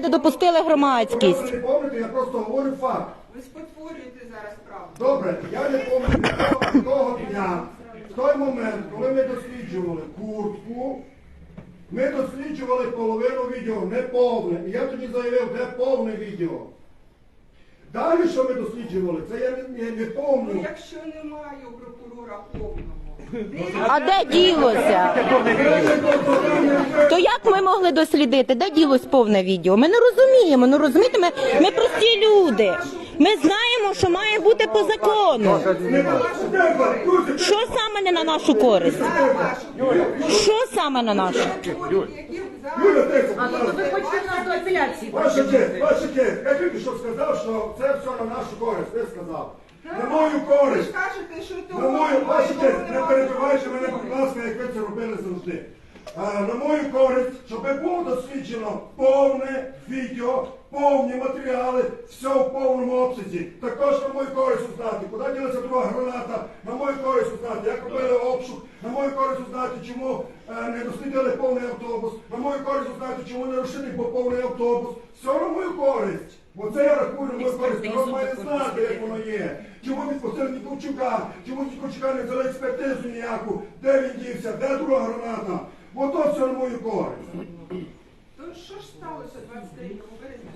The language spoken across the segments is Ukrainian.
де допустили громадськість. Ви не помните, я просто говорю факт. Ви спотворюєте зараз правду. Добре, я не пам'ятаю того, того дня, в той момент, коли ми досліджували куртку, ми досліджували половину відео, не повне. І я тоді заявив, де повне відео. Далі, що ми досліджували, це я не, не, не Ну, помню. якщо немає у прокурора повного, А де ділося? То як ми могли дослідити? Де ділось повне відео? Ми не розуміємо. Ну розумієте, ми, ми прості люди. Ми знаємо, що має бути по закону. Що саме не на нашу користь? Що саме на нашу? перетворюєте, які Юля, зараз тихо, А будь ласка. ви хочете нас до апеляції Ваша честь, причинити? ваша честь, я тільки що сказав, що це все на нашу користь. На мою користь. кажете, що того На мою, честь, не перебивайте мене, будь ласка, як ви це робили завжди. А, на мою користь, щоб було досліджено повне відео, повні матеріали, все в повному обсязі. Також на мою користь узнати, куди ділася друга граната, на мою користь узнати, як робили обшук, на мою користь узнати, чому е, не дослідили повний автобус, на мою користь узнати, чому не розшитий був повний автобус. Все на мою користь. Бо це я рахую на мою користь. Народ має знати, як воно є. Чому відпустили Ніколчука? Чому Ніколчука не взяли експертизу ніяку? Де він дівся? Де друга граната? Бо то все на мою користь. То що ж сталося 23 березня?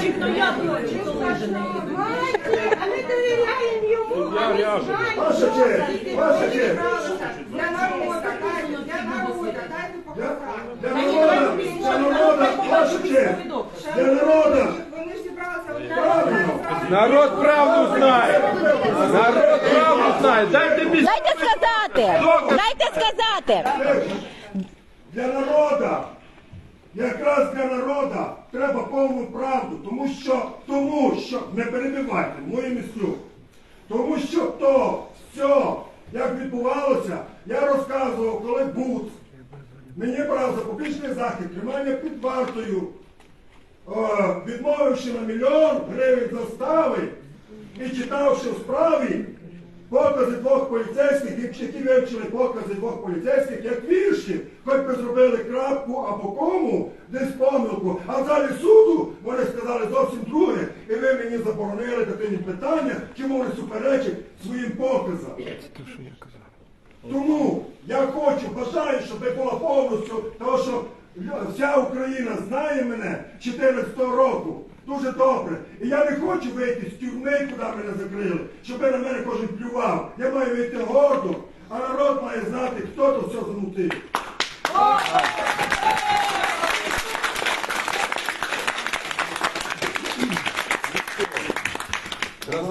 Чи хто я була, чи хто лежаний? А ми довіряємо йому, а ми знаємо, Ваша що честь, це ваша таке. честь. Для народу, дайте, для народу, дайте Для, показати. для народа, для народа, ваша честь. Для народа. Вони ж зібралися в Правильно. Народ правду знає. Народ правду знає. Дайте мені Дайте сказати! Дайте сказати! Для народа, якраз для народа треба повну правду, тому що, тому що, не перебивайте мою мислю, тому що то, все, як відбувалося, я розказував, коли Буц мені брав запобіжний захід, тримання під вартою, е, відмовивши на мільйон гривень застави і читавши в справі покази двох поліцейських, які- які вивчили покази двох поліцейських, як вірші, хоч би зробили крапку або кому, десь помилку, а в залі суду вони сказали зовсім друге, і ви мені заборонили дитині питання, чому вони суперечать своїм показам. Тому я хочу, бажаю, щоб була повністю, тому що вся Україна знає мене 14 року. Дуже добре. І я не хочу вийти з тюрми, куди мене закрили, щоб на мене кожен плював. Я маю вийти гордо, а народ має знати, хто то все замутив. Це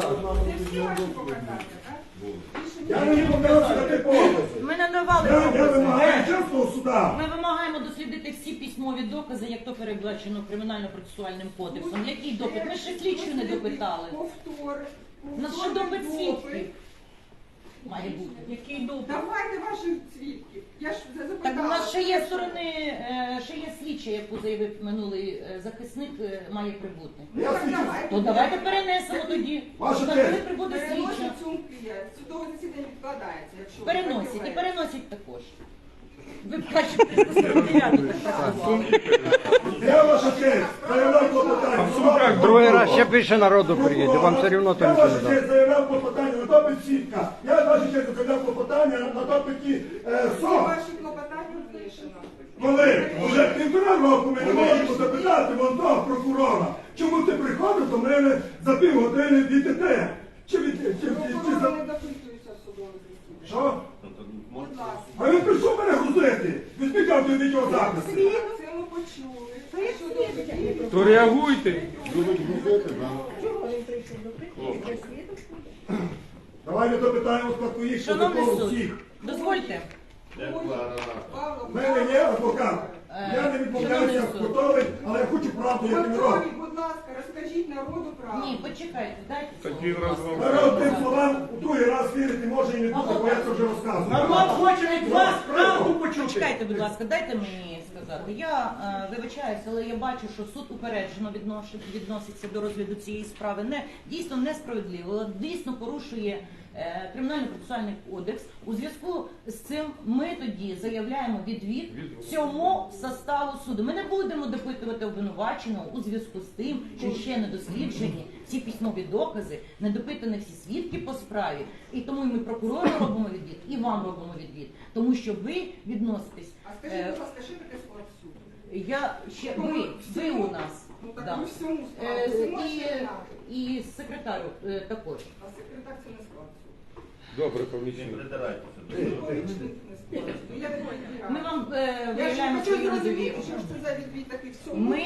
всі ваші показання, так? Я мені показав таке покази. Ми не давали Я, я вимагаю чесного суда. Ми вимагаємо дослідити всі письмові докази, як то передбачено кримінально-процесуальним кодексом. Який допит? Ми ще слідчу не допитали. Повтори. У нас ще допит свідків має бути. Який допит? Давайте ваших свідків. Я ж Так запитала. у нас ще є сторони, е, ще є слідча, яку заявив минулий е, захисник, е, має прибути. Ну, так давайте. То давайте перенесемо тоді. Ваша Так, коли прибуде слідча. Переносять сумки, судове засідання відкладається, якщо ви Переносять і так переносять також. Ви бачите, Я ваша честь, заявляв клопотання. сумках Другий раз ще більше народу приїде, вам все одно то Я нічого ваша не дасть. честь заявляв клопотання на допит свідка. Я ваша честь заявляв клопотання на допиті е, Всі ваші клопотання вирішено. Коли вже півтора року ми не можемо запитати вон того прокурора, чому ти приходив до мене за півгодини від ІТ? Чи від чи, чи, чи, Прокурори за не допитуються в судове засідання. що? Будь ви А що прийшов мене грузити. Відмікав той відеозапис. Свідок, це ми почули. То реагуйте. то реагуйте. Давай ми допитаємо спадкоїх щодо Шановний того суд, всіх. дозвольте. У мене є адвокат. Е, Я не відмовляюся, шановний суд. готовий, але я хочу правду, як він робить. Будь ласка, розкажіть народу правду. Ні, почекайте, дайте. Слово, будь ласка. Народ тим словам у другий раз вірити може і не буде, бо я це вже розказував. Народ хоче від вас правду почути. Почекайте, будь ласка, дайте мені сказати. Я е, вибачаюся, але я бачу, що суд упереджено віднош- відноситься до розгляду цієї справи. Не дійсно несправедливо, дійсно порушує кримінально-процесуальний кодекс. У зв'язку з цим ми тоді заявляємо відвід цьому составу суду. Ми не будемо допитувати обвинуваченого у зв'язку з тим, що ще не досліджені всі письмові докази, не допитані всі свідки по справі. І тому ми прокурору робимо відвід, і вам робимо відвід, тому що ви відноситесь. А скажіть, е, будь ласка, що таке склад суду? я ще ви, ви у нас. Ну так да. ви всьому Е, і, і секретарю е, також. А секретар це не склад. Добре, помічник. Не придирайтеся. Ми вам е, виявляємо свою недовіру. Ми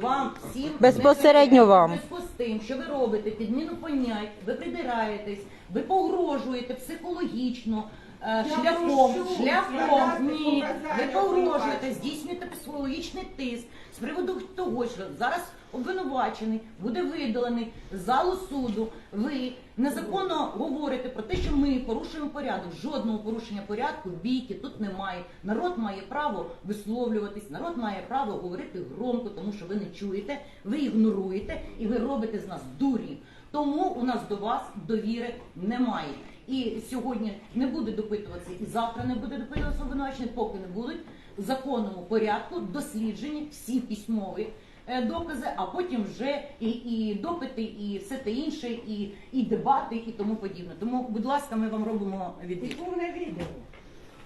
вам всім Безпосередньо вам. з тим, що ви робите підміну понять, ви придираєтесь, ви погрожуєте психологічно, е, Шляхом, шляхом, ні, ви погрожуєте, здійснюєте психологічний тиск з приводу того, що зараз обвинувачений буде видалений з залу суду. Ви незаконно говорите про те, що ми порушуємо порядок. Жодного порушення порядку бійки тут немає. Народ має право висловлюватись, народ має право говорити громко, тому що ви не чуєте, ви ігноруєте і ви робите з нас дурів. Тому у нас до вас довіри немає. І сьогодні не буде допитуватися, і завтра не буде допитуватися обвинувачений, поки не будуть в законному порядку досліджені всі письмові е, докази, а потім вже і, і допити, і все те інше, і, і дебати, і тому подібне. Тому, будь ласка, ми вам робимо відвід.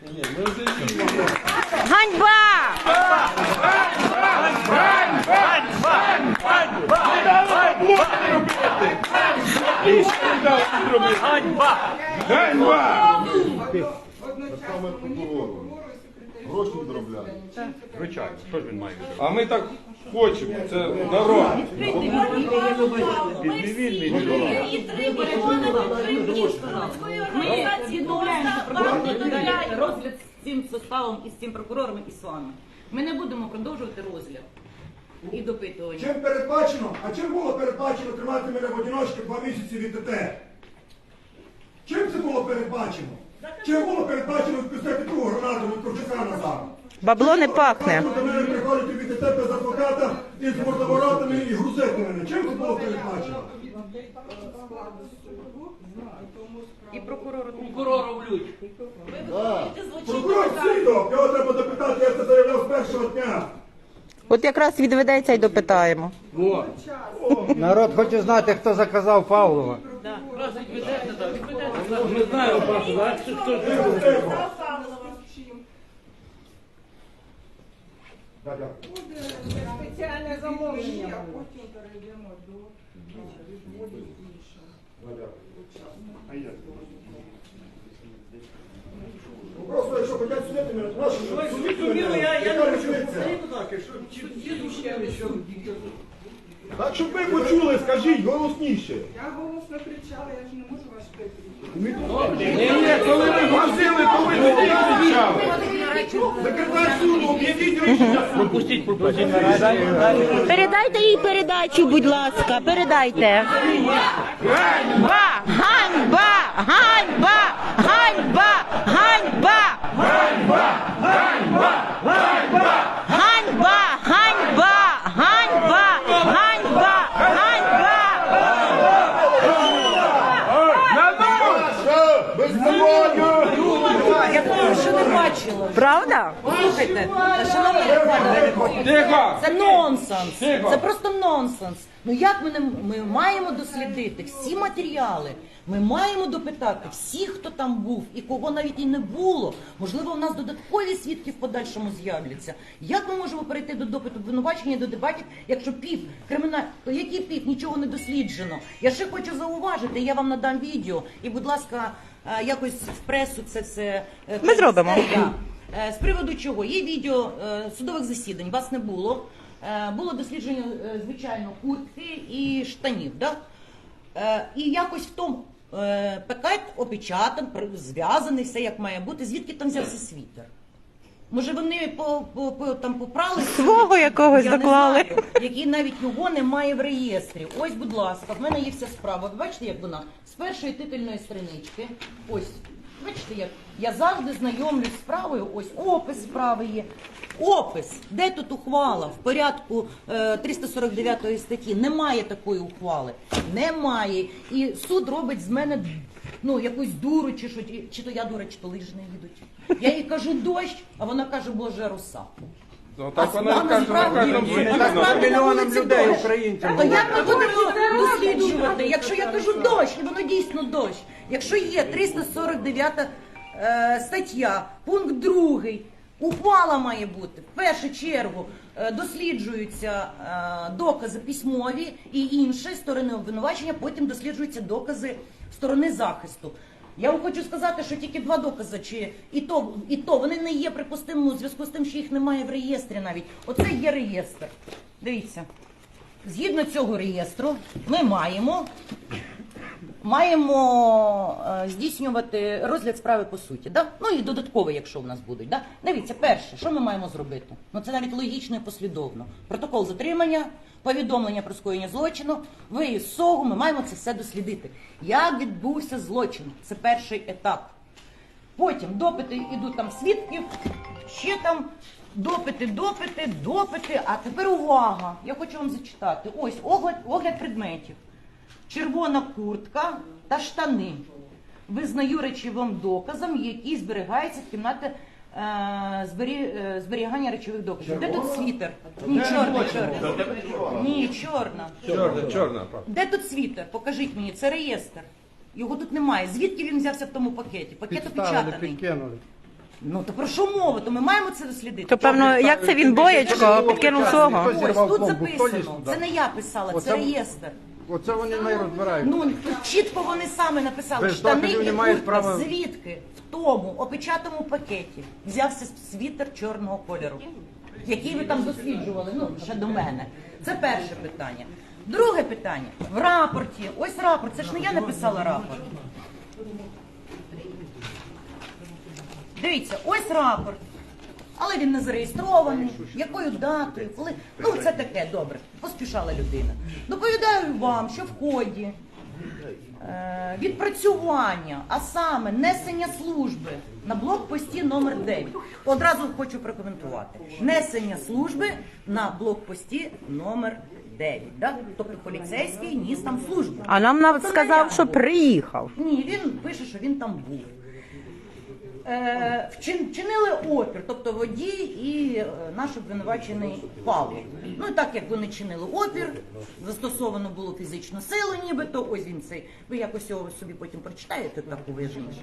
Ні, ми вже їдемо. Ганьба! дав. Ганьба! Ганьба! Гроші відробляють. Звичайно, що ж він має відробляти? А ми так хочемо, це дорога. Підневільний чоловік. І розгляд з цим составом і з цим прокурором і з вами. Ми не будемо продовжувати розгляд і допитування. Чим передбачено, а чим було передбачено тримати мене в одиночці два місяці від ТТ? Чим це було передбачено? Чим було передбачено відпустити ту гранату від Ковчака назад? Бабло не пахне. До мене приходити від ТТ без адвоката і з мордоворотами і грузити мене. Чим це було передбачено? І прокурору Прокурору в людь. Прокурор свідок, його треба допитати, я це заявляв з першого дня. От якраз відведеться і допитаємо. Во. Народ хоче знати, хто заказав Павлова. Ми знаємо просто, так? Що, що, що. чим Да, дякую. буде спеціальне замовлення, а потім перейдемо до відводів. Да. Ну, Просто якщо хочуть судити мене, то нащо Ой, судити мене? я, я не хочу. Будь що, що Так, щоб ви почули, скажіть голосніше. Я голосно кричала, я ж не можу вас перекрити. Ні, ні, коли ви грузили, то ви тоді кричали. Секретар суду, об'явіть рішення. Пропустіть, пропустіть. Передайте їй передачу, будь ласка, передайте. Ганьба! Ганьба! Ганьба! Ганьба! Ганьба! Ганьба! Ганьба! Ганьба! Ганьба! Ганьба! Що? Без поводу. Я думаю, що не бачила. Правда? Слухайте, шановні депутати, це нонсенс. Це просто нонсенс. Ну як ми не ми маємо дослідити всі матеріали? Ми маємо допитати всіх, хто там був, і кого навіть і не було. Можливо, у нас додаткові свідки в подальшому з'являться. Як ми можемо перейти до допиту обвинувачення до дебатів, якщо пів криміналь... Який пів? Нічого не досліджено. Я ще хочу зауважити, я вам надам відео, і, будь ласка, е, якось в пресу це все е, Ми зробимо. Е, З приводу чого? Є відео е, судових засідань, вас не було. Е, Було дослідження, звичайно, куртки і штанів. Да? І якось в тому пакет опечатан, зв'язаний, все як має бути. Звідки там взявся світер? Може вони по, по, по, там попрали Свого якогось Я не знаю, який навіть його немає в реєстрі. Ось, будь ласка, в мене є вся справа. Ви бачите, як вона з першої титульної странички. Ось. Бачите, як я завжди знайомлюсь з справою. Ось опис справи є. Опис. Де тут ухвала? В порядку е, 349 статті. Немає такої ухвали. Немає. І суд робить з мене ну якусь дуру, чи що, чи то я дура, чи то лижі не їдуть. Я їй кажу дощ, а вона каже, боже, роса. Ну так вона і каже насправді- насправді на Мільйонам вулиці людей, дощ. українцям. То як ми будемо досліджувати? Якщо я кажу дощ, і воно дійсно дощ. Якщо є 349 е, стаття, пункт 2, ухвала має бути. В першу чергу е, досліджуються е, докази письмові і інші сторони обвинувачення, потім досліджуються докази сторони захисту. Я вам хочу сказати, що тільки два докази, чи і то, і то вони не є припустимими у зв'язку з тим, що їх немає в реєстрі навіть. Оце є реєстр. Дивіться. Згідно цього реєстру, ми маємо, маємо е, здійснювати розгляд справи по суті. Да? Ну і додатково, якщо в нас будуть. Да? Дивіться, перше, що ми маємо зробити? Ну це навіть логічно і послідовно. Протокол затримання, повідомлення про скоєння злочину, виїзд з СОГу, ми маємо це все дослідити. Як відбувся злочин? Це перший етап. Потім допити йдуть там свідків, ще там допити, допити, допити. А тепер увага! Я хочу вам зачитати. Ось огляд, огляд предметів. Червона куртка та штани. Визнаю речовим доказом, які зберігаються в кімнаті збері- е, зберігання речових доказів. Де тут світер? Ні, чорна, чорна. Ні, чорна. Чорна, чорна. Де тут світер? Покажіть мені, це реєстр. Його тут немає. Звідки він взявся в тому пакеті? Пакет опечатаний. Ну то про що мова? То ми маємо це дослідити. То певно, як це він боєчко підкинув свого? Ось тут записано. Це не я писала, це реєстр. Оце вони не розбирають. Ну тут чітко вони саме написали штани і не мають куртка. права- Звідки в тому опечатому пакеті взявся світер чорного кольору, який ви там досліджували. Ну ще до мене. Це перше питання. Друге питання в рапорті. Ось рапорт. Це ж не я написала рапорт. Дивіться, ось рапорт. Але він не зареєстрований. Якою датою? Коли? Ну, це таке добре. Поспішала людина. Доповідаю вам, що в ході е, відпрацювання, а саме несення служби на блокпості номер 9. Одразу хочу прокоментувати. Несення служби на блокпості номер 9. Да? Тобто поліцейський ніс там службу. А нам Це сказав, що приїхав. Ні, він пише, що він там був. Е, вчин- вчинили опір, тобто водій і е, наш обвинувачений Павло. Ну і так як вони чинили опір, застосовано було фізичну силу, нібито ось він цей. Ви якось його собі потім прочитаєте таку вижніше.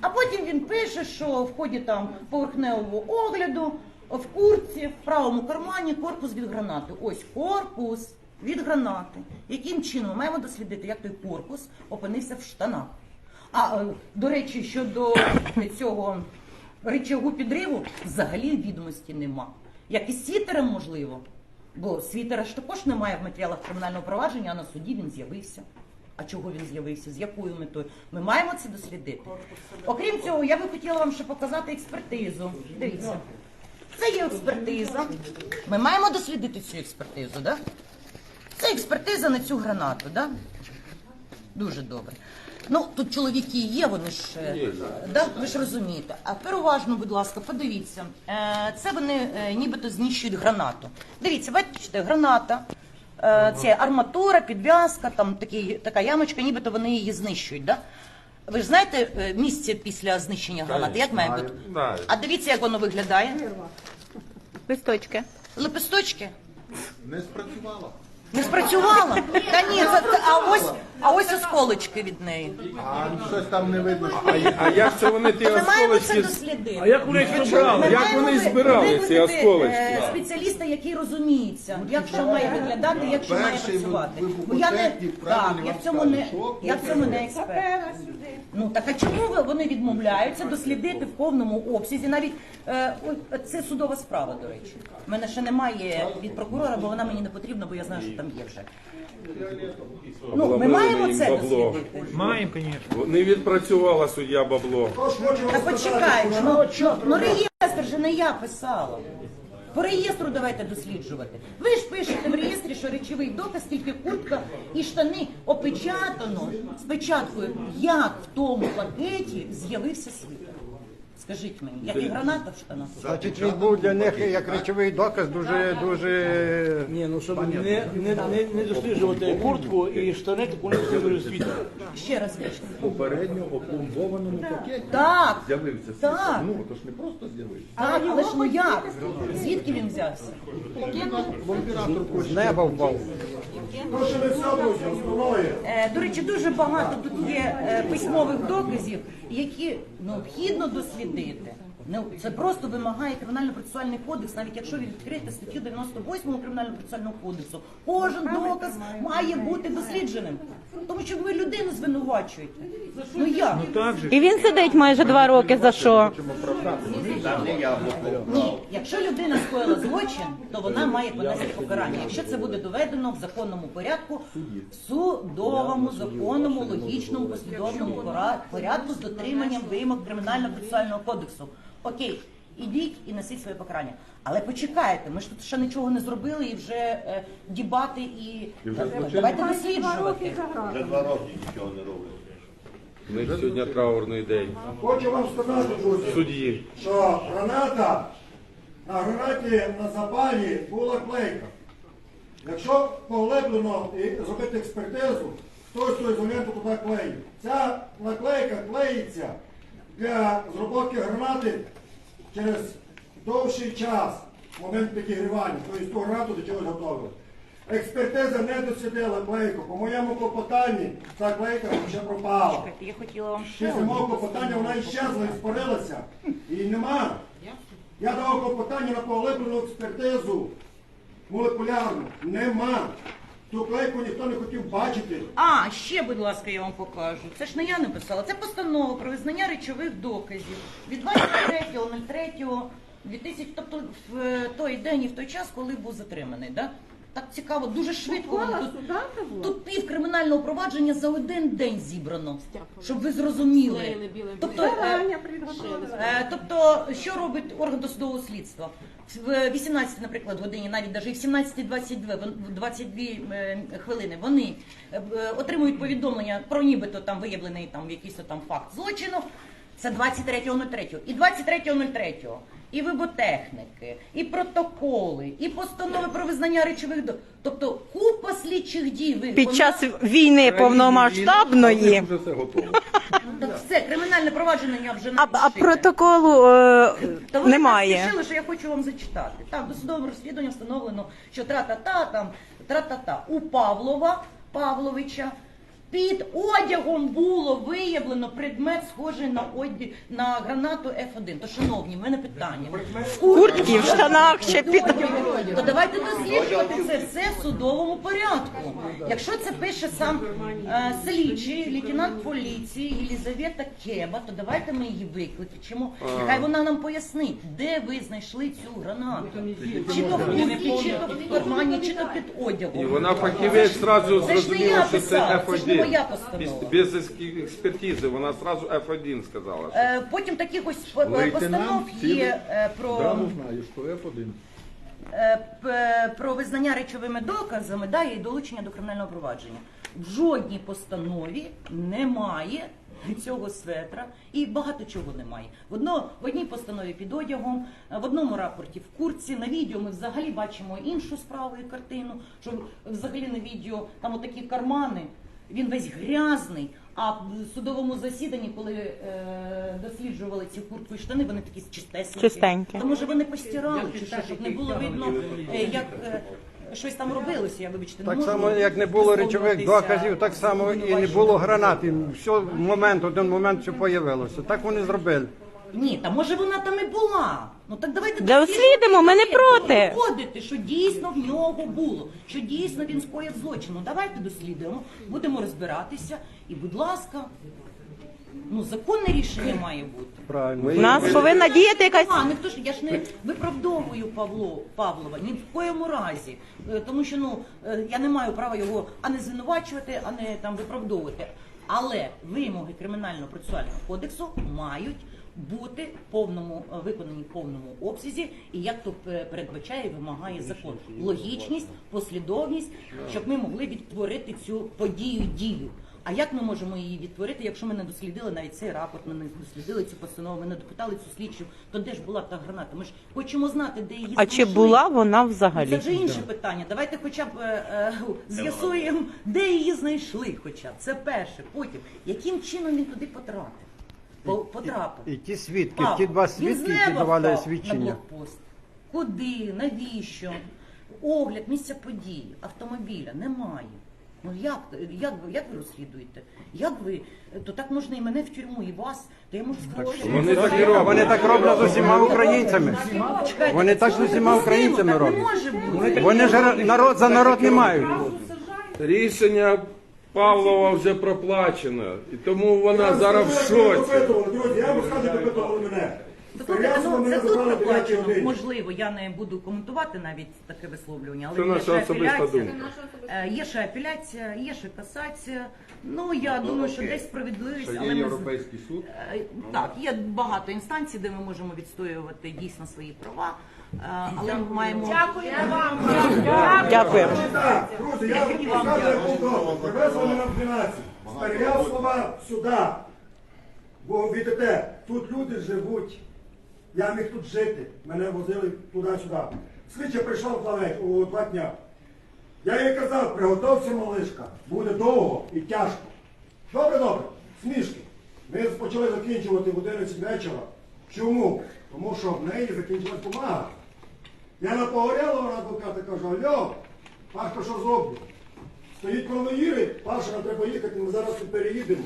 А потім він пише, що в ході там поверхневого огляду в куртці, в правому кармані корпус від гранати. Ось корпус від гранати. Яким чином маємо дослідити, як той корпус опинився в штанах? А е, до речі, щодо цього речового підриву, взагалі відомості нема. Як і з світером, можливо. Бо світера ж також немає в матеріалах кримінального провадження, а на суді він з'явився. А чого він з'явився? З якою метою? Ми маємо це дослідити. Окрім цього, я би хотіла вам ще показати експертизу. Дивіться. Це є експертиза. Ми маємо дослідити цю експертизу, да? Це експертиза на цю гранату, да? Дуже добре. Ну, тут чоловіки є, вони ж е, да, ви ж розумієте. А тепер уважно, будь ласка, подивіться. Е, Це вони е, нібито знищують гранату. Дивіться, бачите, граната, е, це арматура, підв'язка, там такі, така ямочка, нібито вони її знищують. Да? Ви ж знаєте е, місце після знищення гранати? Як має бути? А дивіться, як воно виглядає. Листочки. Лепесточки. Не спрацювало. Не спрацювала? Та ні, це, це- а ось а ось осколочки від неї. А щось там не видно. А, а як це вони ті Ми маємо це осколочки? дослідити. А як вони їх Ми? Як маємо вони збирали ці осколочки? е, Спеціаліста, який розуміється, як що має виглядати, як що має Перший працювати. Бо я не вибухотехнік, так, правильно я в цьому не я в цьому не експерт. Ну так а чому ви- вони відмовляються дослідити в повному обсязі? Навіть е, ой, це судова справа, до речі. У мене ще немає від прокурора, бо вона мені не потрібна, бо я знаю, що там є вже. Ну, ми маємо їм це бабло. Маємо, звісно. Не відпрацювала суддя бабло. Та почекайте, ну, ну, ну реєстр же не я писала. По реєстру давайте досліджувати. Ви ж пишете в реєстрі, що речовий доказ тільки куртка і штани опечатано з печаткою, як в тому пакеті з'явився світ. Скажіть мені, як і граната в штанах? Значить, він був для них як речовий доказ дуже дуже. Ні, ну щоб не, не, не, не досліджувати куртку і штани, так вони всі розсвітили. Ще раз скажіть. Попередньо опломбованому пакеті Так, з'явився Так. Ну, то ж не просто з'явився. так, але ж ну як? Звідки він взявся? З неба впав. Не. Е, До речі, дуже багато тут є е, письмових доказів, які необхідно дослідити. did. Ну, це просто вимагає кримінально-процесуальний кодекс, навіть якщо ви відкриєте статтю 98 кримінально-процесуального кодексу, кожен доказ має бути дослідженим. Тому що ви людину звинувачуєте. Ну як? І він сидить майже два роки за що? Ні, якщо людина скоїла злочин, то вона має понести покарання. Якщо це буде доведено в законному порядку, в судовому, законному, логічному, послідовному пора- порядку з дотриманням вимог кримінально-процесуального кодексу. Окей, ідіть і несіть своє покарання. Але почекайте, ми ж тут ще нічого не зробили і вже е, дібати і, давайте досліджувати. У них сьогодні траурний день. Хочу вам сказати, друзі, Судді. що граната, на гранаті на запалі була клейка. Якщо поглиблено і зробити експертизу, хтось той ізоленту туди клеїв. Ця наклейка клеїться для зробки гранати через довший час, момент підігрівання, тобто ту гранату до чогось готовили. Експертиза не дослідила клейку. По моєму клопотанні ця клейка вже пропала. Я хотіла вам ще Після мого клопотання вона іщезла і спорилася. Її нема. Я давав клопотання на поглиблену експертизу молекулярну. Нема. Ту клейку ніхто не хотів бачити. А, ще, будь ласка, я вам покажу. Це ж не я написала. Це постанова про визнання речових доказів від 23.03.2000, тобто в той день і в той час, коли був затриманий. Да? Так цікаво, дуже швидко. воно Тут, тут пів кримінального провадження за один день зібрано, щоб ви зрозуміли. Тобто, е. Е, Тобто, що робить орган досудового слідства? В 18, наприклад, годині, навіть навіть в 17.22 вон- 22 е, хвилини, вони е, отримують повідомлення про нібито там виявлений там якийсь там факт злочину. Це 23.03. І 23.03. І виботехніки, і протоколи, і постанови про визнання речових до. Тобто купа слідчих дій ви Під час війни повномасштабної. Вже все готово. Так все, кримінальне провадження вже А, а протоколу е, Та вони немає. так спішили, що я хочу вам зачитати. Там до судового розслідування встановлено, що тра-та-та, там тра-та-та. У Павлова Павловича під одягом було виявлено предмет, схожий на одяг на гранату F1. То, шановні, в мене питання. В Куртки, в штанах ще під. то давайте досліджувати це все в судовому порядку. Якщо це пише сам е, слідчий, лейтенант поліції Єлізавета Кеба, то давайте ми її викличемо. Нехай вона нам пояснить, де ви знайшли цю гранату. Чи то в куртці, чи то в кармані, чи то під одягом. І вона фахівець одразу Це не я зрозуміла, що це писала, це ж не моя F1. постанова. Без, без експертизи, вона одразу F1 сказала. що- Е, Потім таких ось по- постанов Лейтенант є е, про. Давно знаю, що F1. Е, п- про визнання речовими доказами да, і долучення до кримінального провадження. В жодній постанові немає цього светра і багато чого немає. В, одно, в одній постанові під одягом, е, в одному рапорті в курці. На відео ми взагалі бачимо іншу справу і картину, що взагалі на відео там отакі кармани. Він весь грязний. А в судовому засіданні, коли е, досліджували ці куртку і штани, вони такі чистесенькі. Чистенькі. То може вони постирали, чи що, щоб не було видно, е, як е, щось там робилося, я вибачте, не Так можу само, як не було речових висловлюватися доказів, так само і не було гранати. Все, момент, один момент все появилося. Так вони зробили. Ні, та може вона там і була. Ну так давайте Да дослідимо, ми не проти. Доводити, що дійсно в нього було, що дійсно він скоїв злочин. Ну давайте дослідуємо, будемо розбиратися. І, будь ласка, ну законне рішення має бути. Правильно. У нас повинна діяти якась. А, ніхто ж я ж не виправдовую Павло Павлова ні в коєму разі, Е, тому що ну е, я не маю права його а не звинувачувати, а не там виправдовувати. Але вимоги кримінального процесуального кодексу мають бути в повному е, виконані в повному обсязі, і як то передбачає і вимагає закон. Логічність, послідовність, щоб ми могли відтворити цю подію дію. А як ми можемо її відтворити, якщо ми не дослідили навіть цей рапорт, ми не дослідили цю постанову, ми не допитали цю слідчу, то де ж була та граната? Ми ж хочемо знати, де її А чи знайшли. була вона взагалі? Це взагалі? вже інше питання. Давайте хоча б е, е, з'ясуємо, де її знайшли. Хоча б це перше. Потім яким чином він туди потрапив? По- Потрапив. І ті свідки, Павло, ті два він свідки, які неба давали впав свідчення. На блокпост. Куди? Навіщо? Огляд місця події, автомобіля немає. Ну як, як, ви- як ви розслідуєте? Як ви? То так можна і мене в тюрму, і вас. То я можу сказати, що Вони так і роблять. Вони так роблять з усіма українцями. Чекайте, Вони так з це усіма неприпустимо, українцями так не роблять. може бути. Вони ж народ за народ не мають. Рішення Павлова вже проплачено, і тому вона зараз в шоці. Друзі, я вам розказую, допитували мене. Слухайте, ну це тут забрали в 9 проплачено. Можливо, я не буду коментувати навіть таке висловлювання, але Це є наша ще особиста апеляція. думка. Е, Є ще апеляція, є ще касація. Ну я думаю, що десь справедливість, але ми з- суд. Е, Так, є багато інстанцій, де ми можемо відстоювати дійсно свої права, але ми маємо Дякую вам. Дякуємо. Так, друзі, я вам як був. Привезли мене в 12. З Переяслава сюди. Бо відете, тут люди живуть. Я міг тут жити. Мене возили туди-сюди. Слідча прийшла в плавець у два дня. Я їй казав, приготовся малишка, буде довго і тяжко. Добре, добре, смішки. Ми почали закінчувати в 11 вечора. Чому? Тому що в неї закінчилась бумага. Я на Погорялого адвоката кажу, алло, Пашко, що зроблю? Стоїть конвоїри, Паша, нам треба їхати, ми зараз тут переїдемо.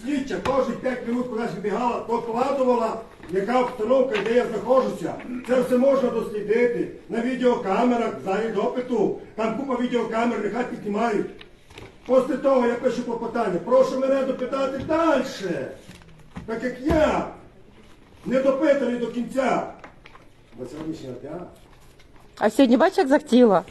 Слідча кожні 5 хвилин кудись вибігала, докладувала, яка обстановка, де я знаходжуся. Це все можна дослідити на відеокамерах, в залі допиту. Там купа відеокамер, нехай піднімають. Після того я пишу клопотання. Прошу мене допитати далі. Так як я не допитаний до кінця. Бо сьогоднішнього дня. А сьогодні бачиш, як захотіла?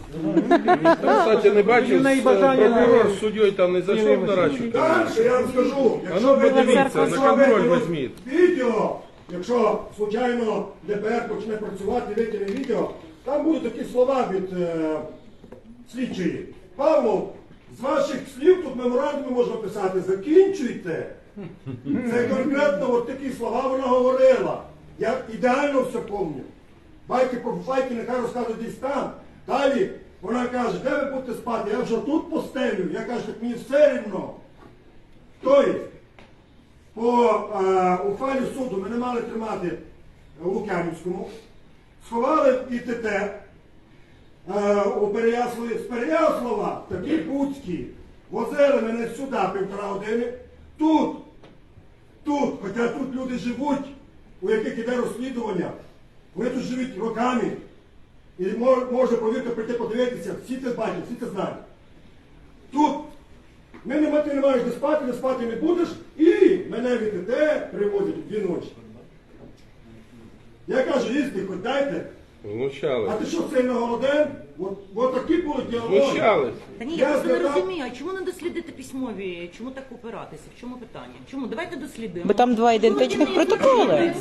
Кстати, не бачив, з- прокурор з суддєю там не зайшов на рачу. Далі я вам скажу, А якщо ну ви подивіться, на контроль візьміть. відео, якщо случайно ДБР почне працювати, витягне відео, там будуть такі слова від е, слідчої. Павло, з ваших слів тут меморандуми можна писати, закінчуйте. Це конкретно от такі слова вона говорила. Я ідеально все пам'ятаю. Байки про файки нехай розказують десь там. Далі вона каже, де ви будете спати? Я вже тут постелю. Я кажу, так мені все рівно. Тобто, по е, ухвалі суду ми не мали тримати в Лук'янівському, сховали в ІТТ е, у Переяславі, з Переяслава, такі Буцькі, возили мене сюди півтора години. Тут, тут, хоча тут люди живуть, у яких іде розслідування, вони тут живуть роками. І мож- можна повірте прийти подивитися, всі це бачать, всі це знають. Тут ми не, ти не маєш де спати, не спати не будеш, і мене від ІТ привозять дві ночі. Я кажу, їсти, хоч дайте. А ти що сильно голоден? От, от такі були діалоги. Та ні, Я я просто не розумію, а чому не дослідити письмові? Чому так опиратися? В чому питання? Чому? Давайте дослідимо. Бо там два ідентичних протоколи.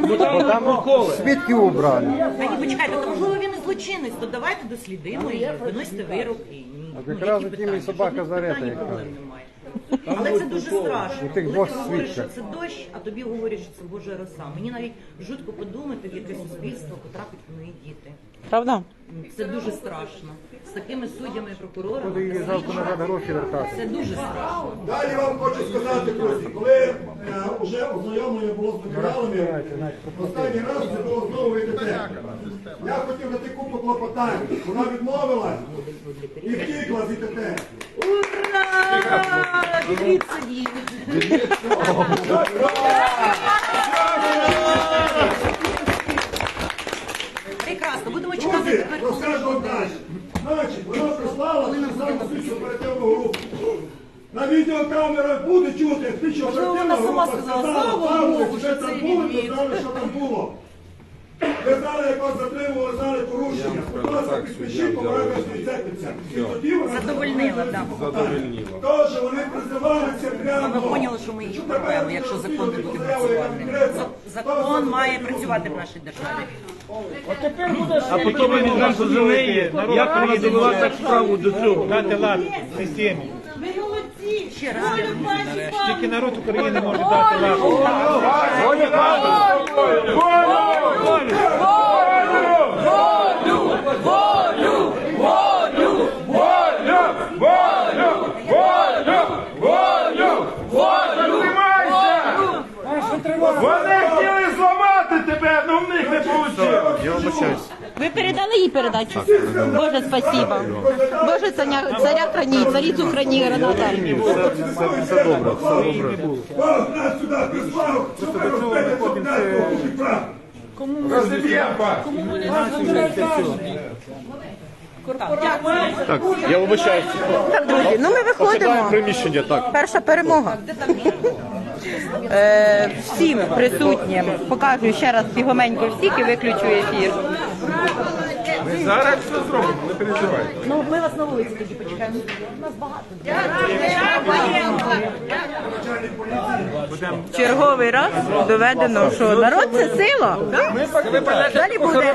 Бо там протоколи. Свідків убрали. Та ні, почекайте, то можливо він і злочинець, то давайте дослідимо і виносите вирок. І, ну, А якраз у тім і питання? собака Жодних зарета, питань і проблем немає. Але це дуже страшно. Коли ти говориш, що це дощ, а тобі говорять, що це Божа роса. Мені навіть жутко подумати, в яке суспільство потрапить мої діти. Правда? Це дуже страшно. З такими суддями і прокурорами. Це дуже страшно. Далі вам хочу сказати, друзі, коли е, вже ознайомлення було з матеріалами, останній раз це було знову ІТТ. Я хотів дати купу клопотань, вона відмовилась і втікла з ІТТ. Прекрасно, будемо чекати Друзі, тепер. розкажу вам далі. Значить, вона прислала спеціальну слідчу оперативну групу. На відеокамерах буде чути, як слідча Можливо, оперативна вона сама група сказала, сказала, слава «Павло, Богу, вже що там були, ви знали, що там було. Ви знали, як вас затримували, знали порушення. Будь ласка, так, підпишіть, суддя поправка І тоді вона Задовольнила, так. Задовольнило. Тож вони призивалися прямо. Ми поняли, що ми їх Що якщо закон не буде працювати. Закон має працювати в нашій державі. А потім ми візьмемо за неї, як вона довела так справу до цього. Дати лад системі. Ще раз. Тільки народ України може дати раду. Волю! Волю! Волю! Волю! Волю! Волю! Тримайся! Вони хотіли зламати тебе, але в них не вийшло. Вибачаюсь. Ви передали їй передачу? Боже, спасибо. Боже, царя, царя храні, царицю храні, Рената. Все, все добре, все добре. Вас нас сюди прислав, щоб ви розбили, щоб нас порушити правду. Розіб'ємо. Так, я вибачаюсь. Так, друзі, ну ми виходимо. приміщення, так. Перша перемога. Е, всім присутнім покажу ще раз бігоменько всіх і виключу ефір. Зараз все зробимо, не переживай. Ну, ми вас на вулиці тоді почекаємо. Нас багато. Черговий раз доведено, що народ це сила. Далі буде.